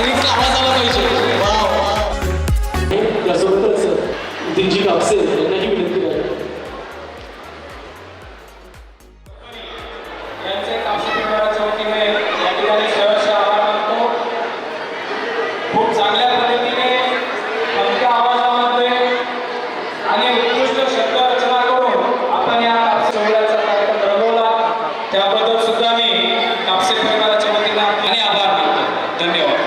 सगळीकडे आवाज आला पाहिजे. वासोबतच दिलजी कापसे यांनाही विनंती आहे खूप चांगल्या पद्धतीने हलक्या आवाजामध्ये आणि उत्कृष्ट शब्द करून आपण या सोहळ्याचा रंगवला. त्याबद्दल सुद्धा मी कापसे परिवाराच्या वतीने आणि आभार मानतो. धन्यवाद.